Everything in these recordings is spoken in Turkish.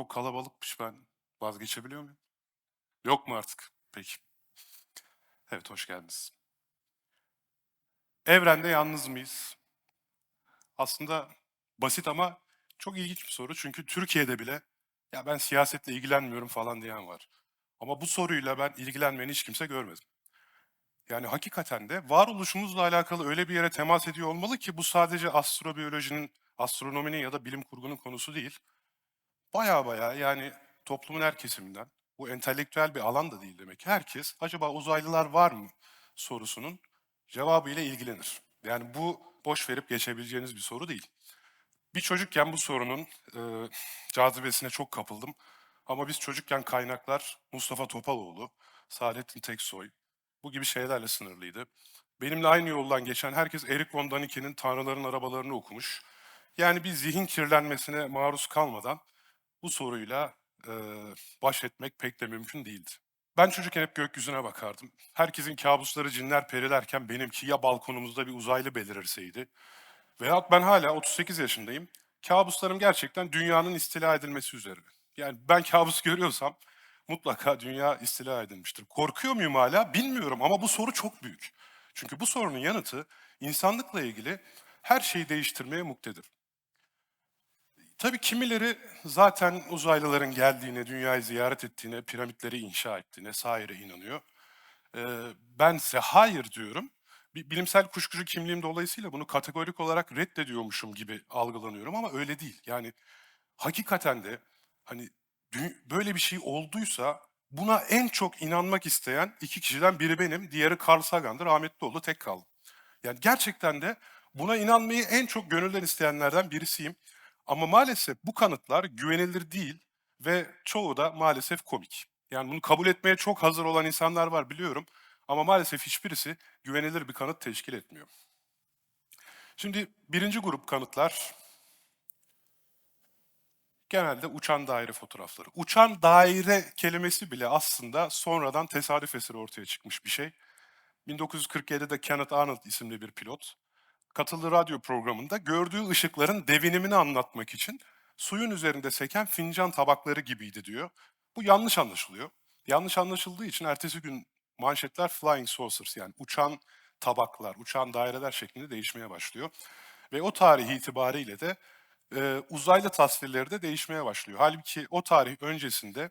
Çok kalabalıkmış ben. Vazgeçebiliyor muyum? Yok mu artık? Peki. Evet hoş geldiniz. Evrende yalnız mıyız? Aslında basit ama çok ilginç bir soru. Çünkü Türkiye'de bile ya ben siyasetle ilgilenmiyorum falan diyen var. Ama bu soruyla ben ilgilenmeyen hiç kimse görmedim. Yani hakikaten de varoluşumuzla alakalı öyle bir yere temas ediyor olmalı ki bu sadece astrobiyolojinin, astronominin ya da bilim kurgunun konusu değil. Baya baya yani toplumun her kesiminden, bu entelektüel bir alan da değil demek ki herkes acaba uzaylılar var mı sorusunun cevabıyla ilgilenir. Yani bu boş verip geçebileceğiniz bir soru değil. Bir çocukken bu sorunun e, cazibesine çok kapıldım. Ama biz çocukken kaynaklar Mustafa Topaloğlu, Saadettin Teksoy bu gibi şeylerle sınırlıydı. Benimle aynı yoldan geçen herkes Eric von Daniken'in Tanrıların Arabalarını okumuş. Yani bir zihin kirlenmesine maruz kalmadan bu soruyla e, baş etmek pek de mümkün değildi. Ben çocukken hep gökyüzüne bakardım. Herkesin kabusları cinler perilerken benimki ya balkonumuzda bir uzaylı belirseydi. Veyahut ben hala 38 yaşındayım. Kabuslarım gerçekten dünyanın istila edilmesi üzerine. Yani ben kabus görüyorsam mutlaka dünya istila edilmiştir. Korkuyor muyum hala bilmiyorum ama bu soru çok büyük. Çünkü bu sorunun yanıtı insanlıkla ilgili her şeyi değiştirmeye muktedir. Tabii kimileri zaten uzaylıların geldiğine, dünyayı ziyaret ettiğine, piramitleri inşa ettiğine, saire inanıyor. Ee, bense hayır diyorum. Bir bilimsel kuşkucu kimliğim dolayısıyla bunu kategorik olarak reddediyormuşum gibi algılanıyorum ama öyle değil. Yani hakikaten de hani böyle bir şey olduysa buna en çok inanmak isteyen iki kişiden biri benim, diğeri Carl Sagan'dır. Rahmetli oldu, tek kaldım. Yani gerçekten de buna inanmayı en çok gönülden isteyenlerden birisiyim. Ama maalesef bu kanıtlar güvenilir değil ve çoğu da maalesef komik. Yani bunu kabul etmeye çok hazır olan insanlar var biliyorum. Ama maalesef hiçbirisi güvenilir bir kanıt teşkil etmiyor. Şimdi birinci grup kanıtlar genelde uçan daire fotoğrafları. Uçan daire kelimesi bile aslında sonradan tesadüf eseri ortaya çıkmış bir şey. 1947'de Kenneth Arnold isimli bir pilot katıldığı radyo programında gördüğü ışıkların devinimini anlatmak için suyun üzerinde seken fincan tabakları gibiydi diyor. Bu yanlış anlaşılıyor. Yanlış anlaşıldığı için ertesi gün manşetler flying saucers yani uçan tabaklar, uçan daireler şeklinde değişmeye başlıyor. Ve o tarih itibariyle de e, uzaylı tasvirleri de değişmeye başlıyor. Halbuki o tarih öncesinde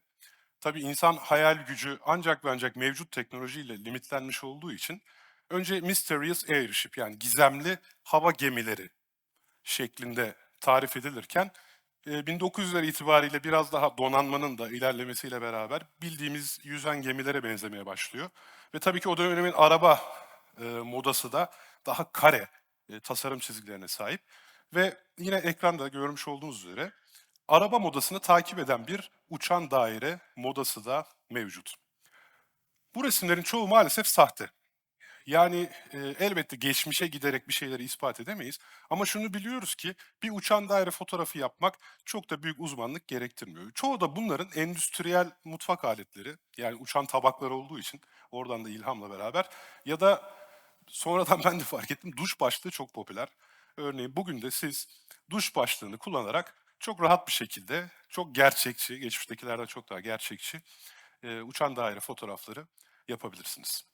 tabii insan hayal gücü ancak ve ancak mevcut teknolojiyle limitlenmiş olduğu için önce Mysterious Airship yani gizemli hava gemileri şeklinde tarif edilirken e, 1900'ler itibariyle biraz daha donanmanın da ilerlemesiyle beraber bildiğimiz yüzen gemilere benzemeye başlıyor. Ve tabii ki o dönemin araba e, modası da daha kare e, tasarım çizgilerine sahip. Ve yine ekranda görmüş olduğunuz üzere araba modasını takip eden bir uçan daire modası da mevcut. Bu resimlerin çoğu maalesef sahte. Yani e, elbette geçmişe giderek bir şeyleri ispat edemeyiz. Ama şunu biliyoruz ki bir uçan daire fotoğrafı yapmak çok da büyük uzmanlık gerektirmiyor. Çoğu da bunların endüstriyel mutfak aletleri yani uçan tabaklar olduğu için oradan da ilhamla beraber ya da sonradan ben de fark ettim duş başlığı çok popüler. Örneğin bugün de siz duş başlığını kullanarak çok rahat bir şekilde, çok gerçekçi, geçmiştekilerden çok daha gerçekçi e, uçan daire fotoğrafları yapabilirsiniz.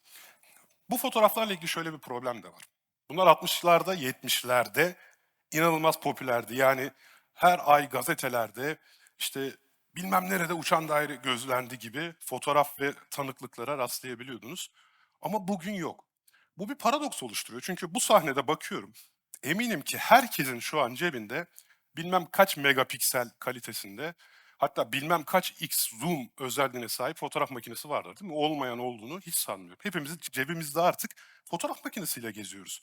Bu fotoğraflarla ilgili şöyle bir problem de var. Bunlar 60'larda, 70'lerde inanılmaz popülerdi. Yani her ay gazetelerde işte bilmem nerede uçan daire gözlendi gibi fotoğraf ve tanıklıklara rastlayabiliyordunuz. Ama bugün yok. Bu bir paradoks oluşturuyor. Çünkü bu sahnede bakıyorum. Eminim ki herkesin şu an cebinde bilmem kaç megapiksel kalitesinde hatta bilmem kaç x zoom özelliğine sahip fotoğraf makinesi vardır değil mi? Olmayan olduğunu hiç sanmıyorum. Hepimiz cebimizde artık fotoğraf makinesiyle geziyoruz.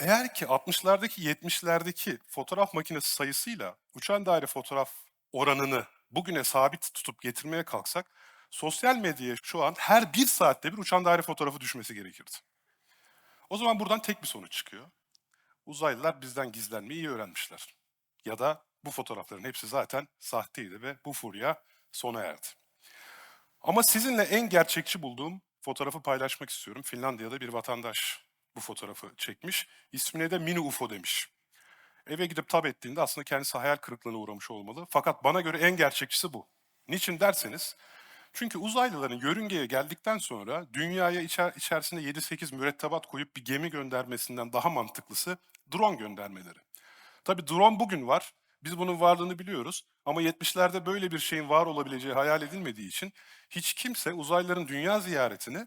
Eğer ki 60'lardaki 70'lerdeki fotoğraf makinesi sayısıyla uçan daire fotoğraf oranını bugüne sabit tutup getirmeye kalksak sosyal medyaya şu an her bir saatte bir uçan daire fotoğrafı düşmesi gerekirdi. O zaman buradan tek bir sonuç çıkıyor. Uzaylılar bizden gizlenmeyi iyi öğrenmişler. Ya da bu fotoğrafların hepsi zaten sahteydi ve bu furya sona erdi. Ama sizinle en gerçekçi bulduğum fotoğrafı paylaşmak istiyorum. Finlandiya'da bir vatandaş bu fotoğrafı çekmiş. İsmine de mini UFO demiş. Eve gidip tab ettiğinde aslında kendisi hayal kırıklığına uğramış olmalı. Fakat bana göre en gerçekçisi bu. Niçin derseniz, çünkü uzaylıların yörüngeye geldikten sonra dünyaya içer, içerisinde 7-8 mürettebat koyup bir gemi göndermesinden daha mantıklısı drone göndermeleri. Tabii drone bugün var. Biz bunun varlığını biliyoruz. Ama 70'lerde böyle bir şeyin var olabileceği hayal edilmediği için hiç kimse uzaylıların dünya ziyaretini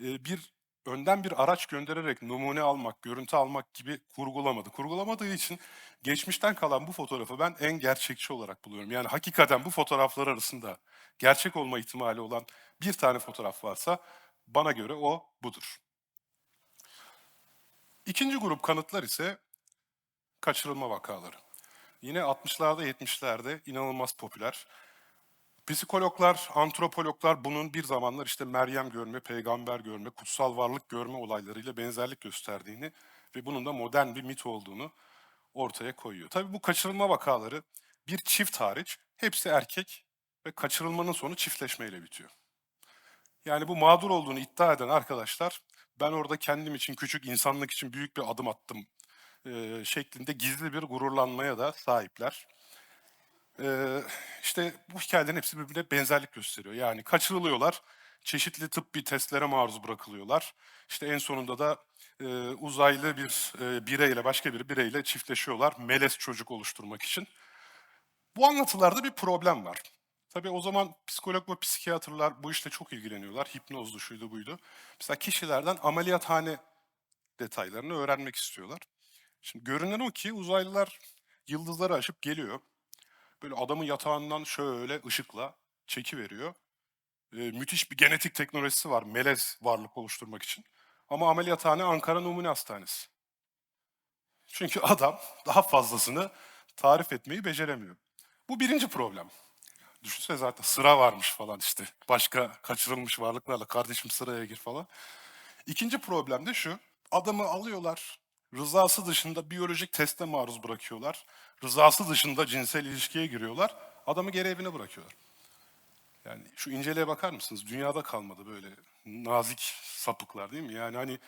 e, bir önden bir araç göndererek numune almak, görüntü almak gibi kurgulamadı. Kurgulamadığı için geçmişten kalan bu fotoğrafı ben en gerçekçi olarak buluyorum. Yani hakikaten bu fotoğraflar arasında gerçek olma ihtimali olan bir tane fotoğraf varsa bana göre o budur. İkinci grup kanıtlar ise kaçırılma vakaları. Yine 60'larda 70'lerde inanılmaz popüler. Psikologlar, antropologlar bunun bir zamanlar işte Meryem görme, peygamber görme, kutsal varlık görme olaylarıyla benzerlik gösterdiğini ve bunun da modern bir mit olduğunu ortaya koyuyor. Tabii bu kaçırılma vakaları bir çift hariç hepsi erkek ve kaçırılmanın sonu çiftleşmeyle bitiyor. Yani bu mağdur olduğunu iddia eden arkadaşlar ben orada kendim için küçük insanlık için büyük bir adım attım e, şeklinde gizli bir gururlanmaya da sahipler. E, işte bu hikayelerin hepsi birbirine benzerlik gösteriyor. Yani kaçırılıyorlar, çeşitli tıbbi testlere maruz bırakılıyorlar. İşte en sonunda da e, uzaylı bir e, bireyle, başka bir bireyle çiftleşiyorlar melez çocuk oluşturmak için. Bu anlatılarda bir problem var. Tabii o zaman psikolog ve psikiyatrlar bu işle çok ilgileniyorlar. Hipnozdu, şuydu buydu. Mesela kişilerden ameliyathane detaylarını öğrenmek istiyorlar. Şimdi görünen o ki uzaylılar yıldızları aşıp geliyor. Böyle adamın yatağından şöyle ışıkla çeki veriyor. Ee, müthiş bir genetik teknolojisi var melez varlık oluşturmak için. Ama ameliyathane Ankara Numune Hastanesi. Çünkü adam daha fazlasını tarif etmeyi beceremiyor. Bu birinci problem. Düşünsene zaten sıra varmış falan işte. Başka kaçırılmış varlıklarla kardeşim sıraya gir falan. İkinci problem de şu. Adamı alıyorlar. Rızası dışında biyolojik teste maruz bırakıyorlar. Rızası dışında cinsel ilişkiye giriyorlar. Adamı geri evine bırakıyorlar. Yani şu inceliğe bakar mısınız? Dünyada kalmadı böyle nazik sapıklar değil mi? Yani hani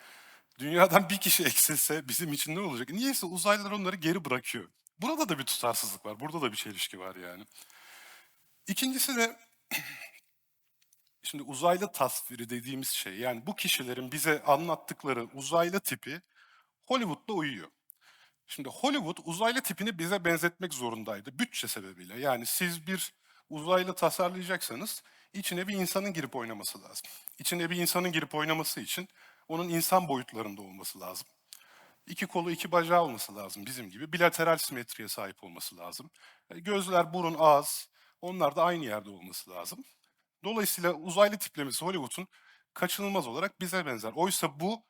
dünyadan bir kişi eksilse bizim için ne olacak? Niyeyse uzaylılar onları geri bırakıyor. Burada da bir tutarsızlık var. Burada da bir çelişki var yani. İkincisi de şimdi uzaylı tasviri dediğimiz şey yani bu kişilerin bize anlattıkları uzaylı tipi Hollywood'da uyuyor. Şimdi Hollywood uzaylı tipini bize benzetmek zorundaydı bütçe sebebiyle. Yani siz bir uzaylı tasarlayacaksanız içine bir insanın girip oynaması lazım. İçine bir insanın girip oynaması için onun insan boyutlarında olması lazım. İki kolu, iki bacağı olması lazım bizim gibi. Bilateral simetriye sahip olması lazım. E, Gözler, burun, ağız onlar da aynı yerde olması lazım. Dolayısıyla uzaylı tiplemesi Hollywood'un kaçınılmaz olarak bize benzer. Oysa bu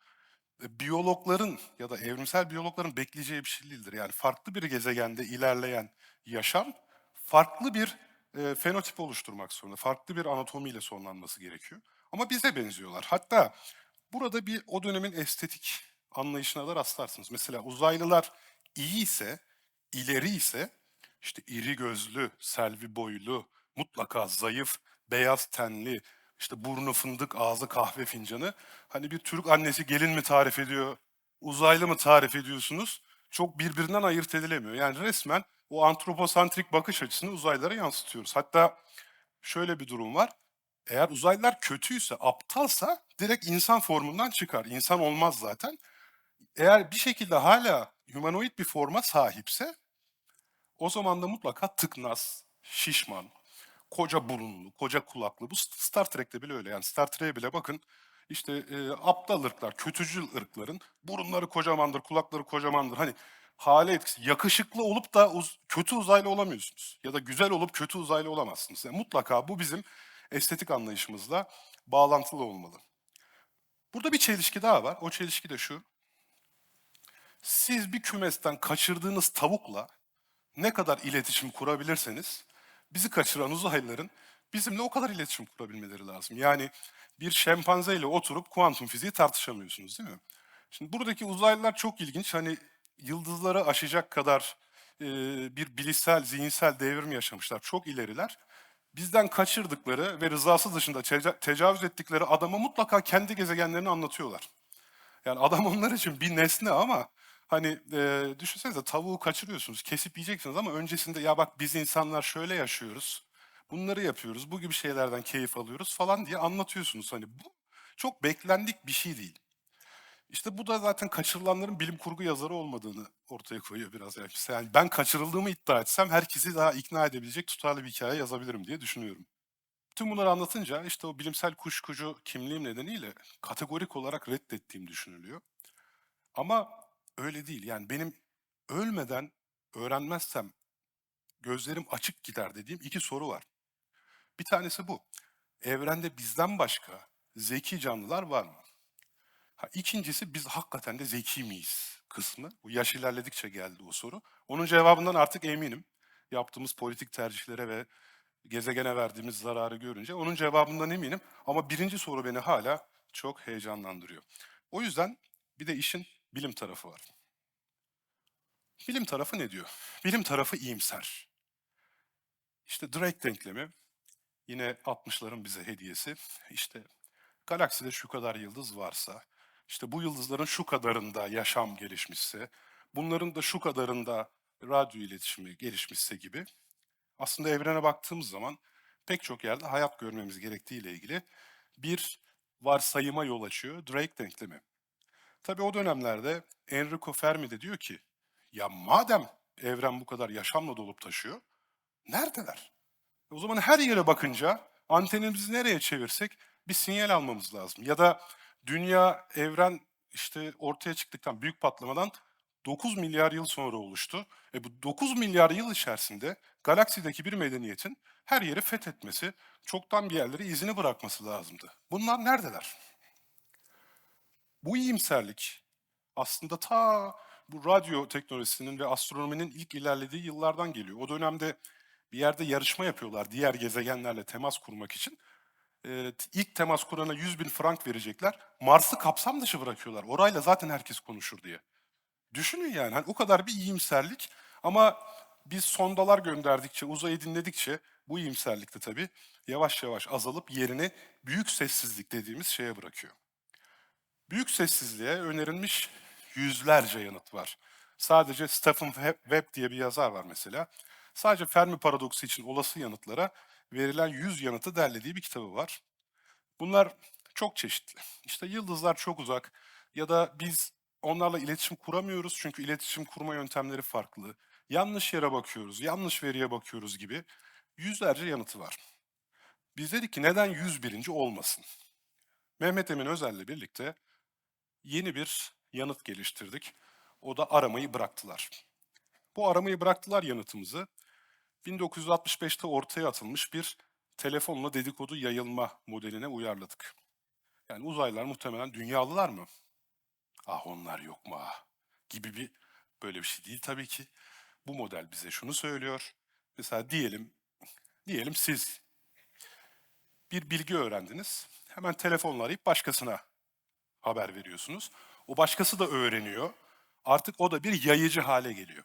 biyologların ya da evrimsel biyologların bekleyeceği bir şey değildir. Yani farklı bir gezegende ilerleyen yaşam farklı bir e, fenotip oluşturmak zorunda. Farklı bir anatomiyle sonlanması gerekiyor. Ama bize benziyorlar. Hatta burada bir o dönemin estetik anlayışına da rastlarsınız. Mesela uzaylılar iyi ise, ileri ise işte iri gözlü, selvi boylu, mutlaka zayıf, beyaz tenli, işte burnu fındık, ağzı kahve fincanı. Hani bir Türk annesi gelin mi tarif ediyor, uzaylı mı tarif ediyorsunuz? Çok birbirinden ayırt edilemiyor. Yani resmen o antroposantrik bakış açısını uzaylılara yansıtıyoruz. Hatta şöyle bir durum var. Eğer uzaylılar kötüyse, aptalsa direkt insan formundan çıkar. İnsan olmaz zaten. Eğer bir şekilde hala humanoid bir forma sahipse o zaman da mutlaka tıknaz, şişman, koca burunlu, koca kulaklı. Bu Star Trek'te bile öyle. Yani Star Trek'e bile bakın işte e, aptal ırklar, kötücül ırkların burunları kocamandır, kulakları kocamandır. Hani hale etkisi. Yakışıklı olup da uz- kötü uzaylı olamıyorsunuz. Ya da güzel olup kötü uzaylı olamazsınız. Yani mutlaka bu bizim estetik anlayışımızla bağlantılı olmalı. Burada bir çelişki daha var. O çelişki de şu. Siz bir kümesten kaçırdığınız tavukla ne kadar iletişim kurabilirseniz bizi kaçıran uzaylıların bizimle o kadar iletişim kurabilmeleri lazım. Yani bir şempanze ile oturup kuantum fiziği tartışamıyorsunuz değil mi? Şimdi buradaki uzaylılar çok ilginç. Hani yıldızları aşacak kadar e, bir bilişsel, zihinsel devrim yaşamışlar. Çok ileriler. Bizden kaçırdıkları ve rızası dışında teca- tecavüz ettikleri adama mutlaka kendi gezegenlerini anlatıyorlar. Yani adam onlar için bir nesne ama Hani, eee, düşünsenize tavuğu kaçırıyorsunuz, kesip yiyeceksiniz ama öncesinde "Ya, bak biz insanlar şöyle yaşıyoruz, bunları yapıyoruz, bu gibi şeylerden keyif alıyoruz." falan diye anlatıyorsunuz. Hani, bu çok beklendik bir şey değil. İşte, bu da zaten kaçırılanların bilim kurgu yazarı olmadığını ortaya koyuyor biraz. Yani, yani ben kaçırıldığımı iddia etsem herkesi daha ikna edebilecek tutarlı bir hikâye yazabilirim diye düşünüyorum. Tüm bunları anlatınca, işte, o bilimsel kuşkucu kimliğim nedeniyle kategorik olarak reddettiğim düşünülüyor. Ama öyle değil. Yani benim ölmeden öğrenmezsem gözlerim açık gider dediğim 2 soru var. Bir tanesi bu: Evrende bizden başka zeki canlılar var mı? Ha, 2'ncisi biz hakikaten de zeki miyiz kısmı. Bu yaş ilerledikçe geldi o soru. Onun cevabından artık eminim. Yaptığımız politik tercihlere ve gezegene verdiğimiz zararı görünce onun cevabından eminim ama 1. soru beni hâlâ çok heyecanlandırıyor. O yüzden bir de işin bilim tarafı var. Bilim tarafı ne diyor? Bilim tarafı iyimser. İşte Drake denklemi, yine 60'ların bize hediyesi. İşte galakside şu kadar yıldız varsa, işte bu yıldızların şu kadarında yaşam gelişmişse, bunların da şu kadarında radyo iletişimi gelişmişse gibi aslında evrene baktığımız zaman pek çok yerde hayat görmemiz gerektiğiyle ilgili bir varsayıma yol açıyor Drake denklemi. Tabii o dönemlerde Enrico Fermi de diyor ki, ya madem evren bu kadar yaşamla dolup taşıyor, neredeler? E o zaman her yere bakınca antenimizi nereye çevirsek bir sinyal almamız lazım. Ya da dünya, evren işte ortaya çıktıktan, büyük patlamadan 9 milyar yıl sonra oluştu. E bu 9 milyar yıl içerisinde galaksideki bir medeniyetin her yeri fethetmesi, çoktan bir yerlere izini bırakması lazımdı. Bunlar neredeler? Bu iyimserlik aslında ta bu radyo teknolojisinin ve astronominin ilk ilerlediği yıllardan geliyor. O dönemde bir yerde yarışma yapıyorlar diğer gezegenlerle temas kurmak için. Eee, ilk temas kurana 100.000 frank verecekler. Mars'ı kapsam dışı bırakıyorlar. Orayla zaten herkes konuşur diye. Düşünün yani, hani o kadar bir iyimserlik ama biz sondalar gönderdikçe, uzayı dinledikçe bu iyimserlik de tabii yavaş yavaş azalıp yerini büyük sessizlik dediğimiz şeye bırakıyor. Büyük sessizliğe önerilmiş yüzlerce yanıt var. Sadece Stephen Webb diye bir yazar var mesela. Sadece Fermi paradoksu için olası yanıtlara verilen 100 yanıtı derlediği bir kitabı var. Bunlar çok çeşitli. İşte yıldızlar çok uzak ya da biz onlarla iletişim kuramıyoruz çünkü iletişim kurma yöntemleri farklı. Yanlış yere bakıyoruz, yanlış veriye bakıyoruz gibi yüzlerce yanıtı var. Biz dedik ki neden 101. olmasın? Mehmet Emin Özer'le birlikte yeni bir yanıt geliştirdik. O da aramayı bıraktılar. Bu aramayı bıraktılar yanıtımızı 1965'te ortaya atılmış bir telefonla dedikodu yayılma modeline uyarladık. Yani uzaylılar muhtemelen dünyalılar mı? Ah onlar yok mu ah gibi bir böyle bir şey değil tabii ki. Bu model bize şunu söylüyor. Mesela diyelim diyelim siz bir bilgi öğrendiniz. Hemen telefonla arayıp başkasına haber veriyorsunuz. O başkası da öğreniyor. Artık o da bir yayıcı hale geliyor.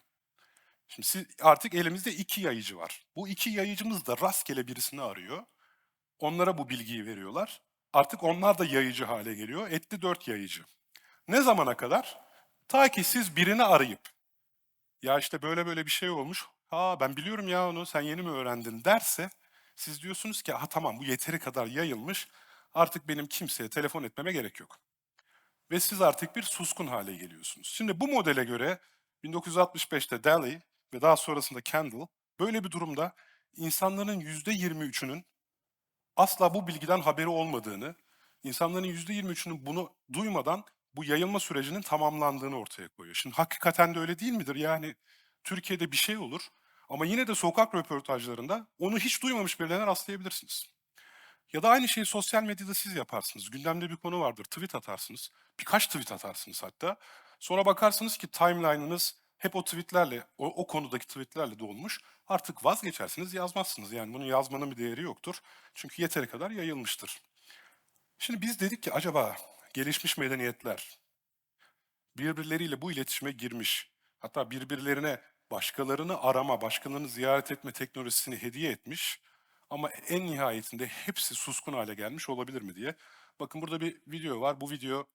Şimdi siz, artık elimizde iki yayıcı var. Bu iki yayıcımız da rastgele birisini arıyor. Onlara bu bilgiyi veriyorlar. Artık onlar da yayıcı hale geliyor. Etti dört yayıcı. Ne zamana kadar? Ta ki siz birini arayıp, ya işte böyle böyle bir şey olmuş, ha ben biliyorum ya onu sen yeni mi öğrendin derse, siz diyorsunuz ki ha tamam bu yeteri kadar yayılmış, artık benim kimseye telefon etmeme gerek yok. Ve siz artık bir suskun hale geliyorsunuz. Şimdi bu modele göre 1965'te Daly ve daha sonrasında Kendall böyle bir durumda insanların %23'ünün asla bu bilgiden haberi olmadığını, insanların %23'ünün bunu duymadan bu yayılma sürecinin tamamlandığını ortaya koyuyor. Şimdi hakikaten de öyle değil midir? Yani Türkiye'de bir şey olur ama yine de sokak röportajlarında onu hiç duymamış birilerine rastlayabilirsiniz. Ya da aynı şeyi sosyal medyada siz yaparsınız. Gündemde bir konu vardır, tweet atarsınız. Birkaç tweet atarsınız hatta. Sonra bakarsınız ki timeline'ınız hep o tweetlerle, o, o konudaki tweetlerle dolmuş. Artık vazgeçersiniz, yazmazsınız. Yani bunu yazmanın bir değeri yoktur. Çünkü yeteri kadar yayılmıştır. Şimdi biz dedik ki acaba gelişmiş medeniyetler birbirleriyle bu iletişime girmiş, hatta birbirlerine başkalarını arama, başkalarını ziyaret etme teknolojisini hediye etmiş ama en nihayetinde hepsi suskun hale gelmiş olabilir mi diye. Bakın burada bir video var. Bu video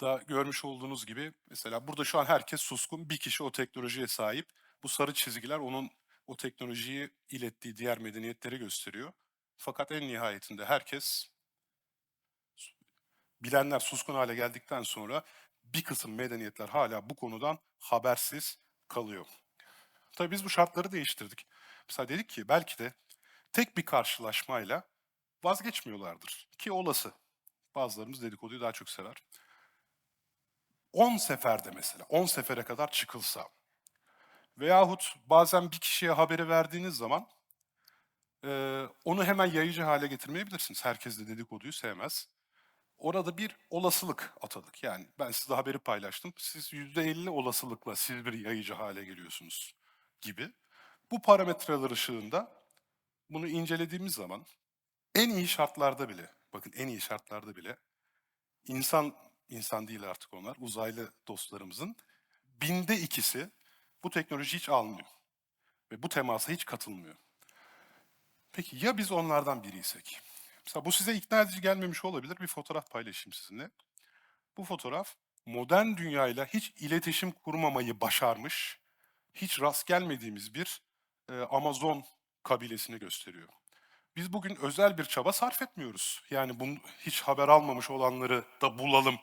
da görmüş olduğunuz gibi mesela burada şu an herkes suskun. Bir kişi o teknolojiye sahip. Bu sarı çizgiler onun o teknolojiyi ilettiği diğer medeniyetleri gösteriyor. Fakat en nihayetinde herkes bilenler suskun hale geldikten sonra bir kısım medeniyetler hala bu konudan habersiz kalıyor. Tabii biz bu şartları değiştirdik. Mesela dedik ki belki de tek bir karşılaşmayla vazgeçmiyorlardır. Ki olası. Bazılarımız dedikoduyu daha çok sever. 10 seferde mesela, 10 sefere kadar çıkılsa veyahut bazen bir kişiye haberi verdiğiniz zaman eee, onu hemen yayıcı hale getirmeyebilirsiniz. Herkes de dedikoduyu sevmez. Orada bir olasılık atadık. Yani ben size haberi paylaştım. Siz %50 olasılıkla siz bir yayıcı hale geliyorsunuz gibi. Bu parametreler ışığında bunu incelediğimiz zaman en iyi şartlarda bile, bakın en iyi şartlarda bile insan, insan değil artık onlar, uzaylı dostlarımızın binde ikisi bu teknoloji hiç almıyor. Ve bu temasa hiç katılmıyor. Peki ya biz onlardan biriysek? Mesela bu size ikna edici gelmemiş olabilir. Bir fotoğraf paylaşayım sizinle. Bu fotoğraf modern dünyayla hiç iletişim kurmamayı başarmış, hiç rast gelmediğimiz bir e, Amazon kabilesini gösteriyor. Biz bugün özel bir çaba sarf etmiyoruz. Yani bunu hiç haber almamış olanları da bulalım,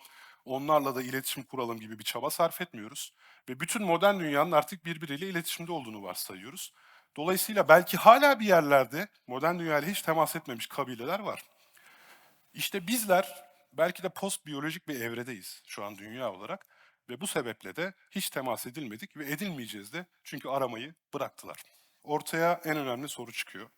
onlarla da iletişim kuralım gibi bir çaba sarf etmiyoruz. Ve bütün modern dünyanın artık birbiriyle iletişimde olduğunu varsayıyoruz. Dolayısıyla belki hala bir yerlerde modern dünyayla hiç temas etmemiş kabileler var. İşte bizler belki de post biyolojik bir evredeyiz şu an dünya olarak ve bu sebeple de hiç temas edilmedik ve edilmeyeceğiz de çünkü aramayı bıraktılar. Ortaya en önemli soru çıkıyor.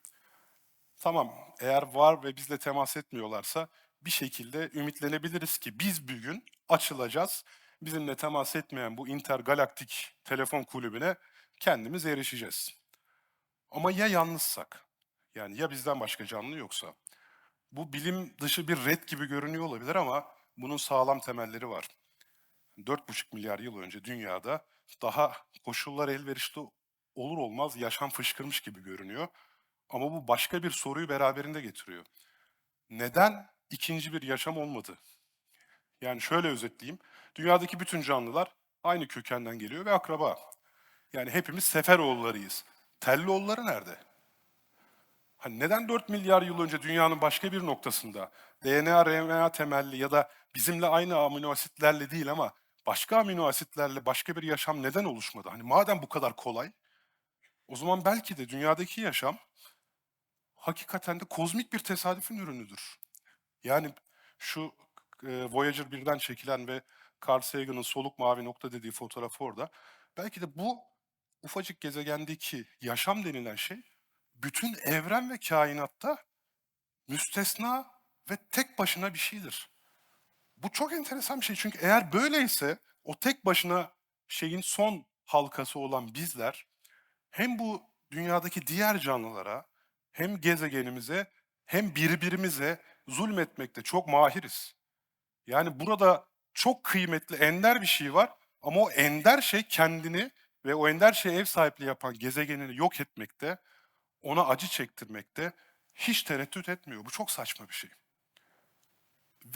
Tamam, eğer var ve bizle temas etmiyorlarsa bir şekilde ümitlenebiliriz ki biz bir gün açılacağız. Bizimle temas etmeyen bu intergalaktik telefon kulübüne kendimiz erişeceğiz. Ama ya yalnızsak? Yani ya bizden başka canlı yoksa? Bu bilim dışı bir red gibi görünüyor olabilir ama bunun sağlam temelleri var. 4,5 milyar yıl önce dünyada daha koşullar elverişli olur olmaz yaşam fışkırmış gibi görünüyor. Ama bu başka bir soruyu beraberinde getiriyor. Neden ikinci bir yaşam olmadı? Yani şöyle özetleyeyim. Dünyadaki bütün canlılar aynı kökenden geliyor ve akraba. Yani hepimiz Seferoğullarıyız. Tellioğulları nerede? Hani neden 4 milyar yıl önce dünyanın başka bir noktasında DNA, RNA temelli ya da bizimle aynı amino asitlerle değil ama başka amino asitlerle başka bir yaşam neden oluşmadı? Hani madem bu kadar kolay, o zaman belki de dünyadaki yaşam hakikaten de kozmik bir tesadüfün ürünüdür. Yani şu e, Voyager 1'den çekilen ve Carl Sagan'ın soluk mavi nokta dediği fotoğraf orada. Belki de bu ufacık gezegendeki yaşam denilen şey bütün evren ve kainatta müstesna ve tek başına bir şeydir. Bu çok enteresan bir şey çünkü eğer böyleyse o tek başına şeyin son halkası olan bizler hem bu dünyadaki diğer canlılara hem gezegenimize hem birbirimize zulmetmekte çok mahiriz. Yani burada çok kıymetli ender bir şey var ama o ender şey kendini ve o ender şeye ev sahipliği yapan gezegenini yok etmekte, ona acı çektirmekte hiç tereddüt etmiyor. Bu çok saçma bir şey.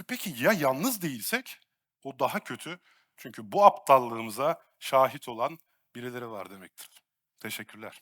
Peki ya yalnız değilsek? O daha kötü. Çünkü bu aptallığımıza şahit olan birileri var demektir. Teşekkürler.